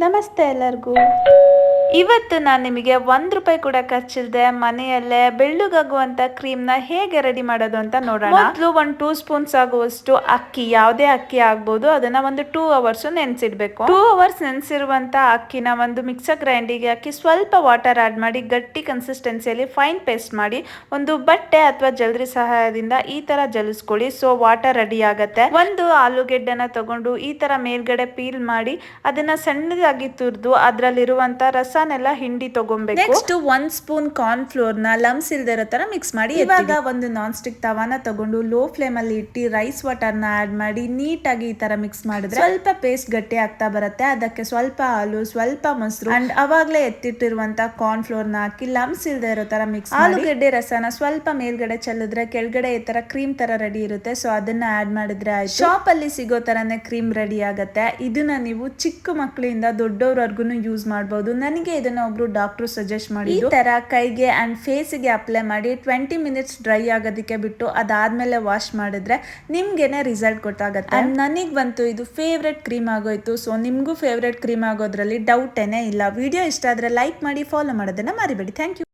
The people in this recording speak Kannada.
ನಮಸ್ತೆ ಎಲ್ಲರಿಗೂ. ಇವತ್ತು ನಾನು ನಿಮಗೆ ಒಂದು ರೂಪಾಯಿ ಕೂಡ ಖರ್ಚಿಲ್ಲದೆ ಮನೆಯಲ್ಲೇ ಬೆಳ್ಳಗಾಗುವಂತ ಕ್ರೀಮ್ನ ಹೇಗೆ ರೆಡಿ ಮಾಡೋದು ಅಂತ ನೋಡೋಣ. ಮೊದಲು ಒಂದು ಟೂ ಸ್ಪೂನ್ಸ್ ಆಗುವಷ್ಟು ಅಕ್ಕಿ ಯಾವುದೇ ಅಕ್ಕಿ ಆಗ್ಬೋದು ಅದನ್ನ ಒಂದು ಟೂ ಅವರ್ಸ್ ನೆನೆಸಿಡ್ಬೇಕು. ಟೂ ಅವರ್ಸ್ ನೆನೆಸಿರುವಂತ ಅಕ್ಕಿನ ಒಂದು ಮಿಕ್ಸರ್ ಗ್ರೈಂಡಿಗೆ ಹಾಕಿ ಸ್ವಲ್ಪ ವಾಟರ್ ಆಡ್ ಮಾಡಿ ಗಟ್ಟಿ ಕನ್ಸಿಸ್ಟೆನ್ಸಿಯಲ್ಲಿ ಫೈನ್ ಪೇಸ್ಟ್ ಮಾಡಿ ಒಂದು ಬಟ್ಟೆ ಅಥವಾ ಜಲ್ರಿ ಸಹಾಯದಿಂದ ಈ ತರ ಜಲಿಸ್ಕೊಳ್ಳಿ. ಸೊ ವಾಟರ್ ರೆಡಿ ಆಗತ್ತೆ. ಒಂದು ಆಲೂಗೆಡ್ಡೆನ ತಗೊಂಡು ಈ ತರ ಮೇಲ್ಗಡೆ ಪೀಲ್ ಮಾಡಿ ಅದನ್ನ ಸಣ್ಣದಾಗಿ ತುರಿದು ಅದ್ರಲ್ಲಿರುವಂತ ರಸನೆಲ್ಲ ಹಿಂಡಿ ತಗೊಬೇಕು ನೆಕ್ಸ್ಟ್ ಒನ್ ಸ್ಪೂನ್ ಕಾರ್ನ್ ಫ್ಲೋರ್ನ ಲಮ್ಸ್ ಇಲ್ದಿರೋ ತರ ಮಿಕ್ಸ್ ಮಾಡಿ ಇವಾಗ ಒಂದು ನಾನ್ ಸ್ಟಿಕ್ ತವಾನ ತಗೊಂಡು ಲೋ ಫ್ಲೇಮ್ ಅಲ್ಲಿ ಇಟ್ಟಿ ರೈಸ್ ವಾಟರ್ನ ಆಡ್ ಮಾಡಿ ನೀಟಾಗಿ ಈ ತರ ಮಿಕ್ಸ್ ಮಾಡಿದ್ರೆ ಸ್ವಲ್ಪ ಪೇಸ್ಟ್ ಗಟ್ಟಿ ಆಗ್ತಾ ಬರುತ್ತೆ. ಅದಕ್ಕೆ ಸ್ವಲ್ಪ ಹಾಲು ಸ್ವಲ್ಪ ಮೊಸರು ಅಂಡ್ ಅವಾಗ್ಲೇ ಎತ್ತಿಟ್ಟಿರುವಂತ ಕಾರ್ನ್ ಫ್ಲೋರ್ನ ಹಾಕಿ ಲಮ್ಸ್ ಇಲ್ದೆ ಇರೋ ತರ ಮಿಕ್ಸ್ ಆಲೂಗಡ್ಡೆ ರಸನ ಸ್ವಲ್ಪ ಮೇಲ್ಗಡೆ ಚೆಲ್ಲಿದ್ರೆ ಕೆಳಗಡೆ ಈ ತರ ಕ್ರೀಮ್ ತರ ರೆಡಿ ಇರುತ್ತೆ. ಸೊ ಅದನ್ನ ಆಡ್ ಮಾಡಿದ್ರೆ ಆಯ್ತು. ಶಾಪ್ ಅಲ್ಲಿ ಸಿಗೋ ತರನೇ ಕ್ರೀಮ್ ರೆಡಿ ಆಗುತ್ತೆ. ಇದನ್ನ ನೀವು ಚಿಕ್ಕ ಮಕ್ಕಳಿಂದ ದೊಡ್ಡವ್ರವರ್ಗು ಯೂಸ್ ಮಾಡಬಹುದು ನನಗೆ ಇದನ್ನ ಒಬ್ರು ಡಾಕ್ಟರ್ ಸಜೆಸ್ಟ್ ಮಾಡಿ ಈ ತರ ಕೈಗೆ ಅಂಡ್ ಫೇಸ್ಗೆ ಅಪ್ಲೈ ಮಾಡಿ ಟ್ವೆಂಟಿ ಮಿನಿಟ್ಸ್ ಡ್ರೈ ಆಗೋದಕ್ಕೆ ಬಿಟ್ಟು ಅದಾದ್ಮೇಲೆ ವಾಶ್ ಮಾಡಿದ್ರೆ ನಿಮ್ಗೆನೆ ರಿಸಲ್ಟ್ ಗೊತ್ತಾಗತ್ತೆ. ಅಂಡ್ ನನಗ್ ಬಂತು ಇದು ಫೇವ್ರೆಟ್ ಕ್ರೀಮ್ ಆಗೋಯ್ತು. ಸೊ ನಿಮ್ಗೂ ಫೇವ್ರೆಟ್ ಕ್ರೀಮ್ ಆಗೋದ್ರಲ್ಲಿ ಡೌಟ್ ಏನೇ ಇಲ್ಲ. ವಿಡಿಯೋ ಇಷ್ಟ ಆದ್ರೆ ಲೈಕ್ ಮಾಡಿ ಫಾಲೋ ಮಾಡೋದನ್ನ ಮರಿಬೇಡಿ. Thank you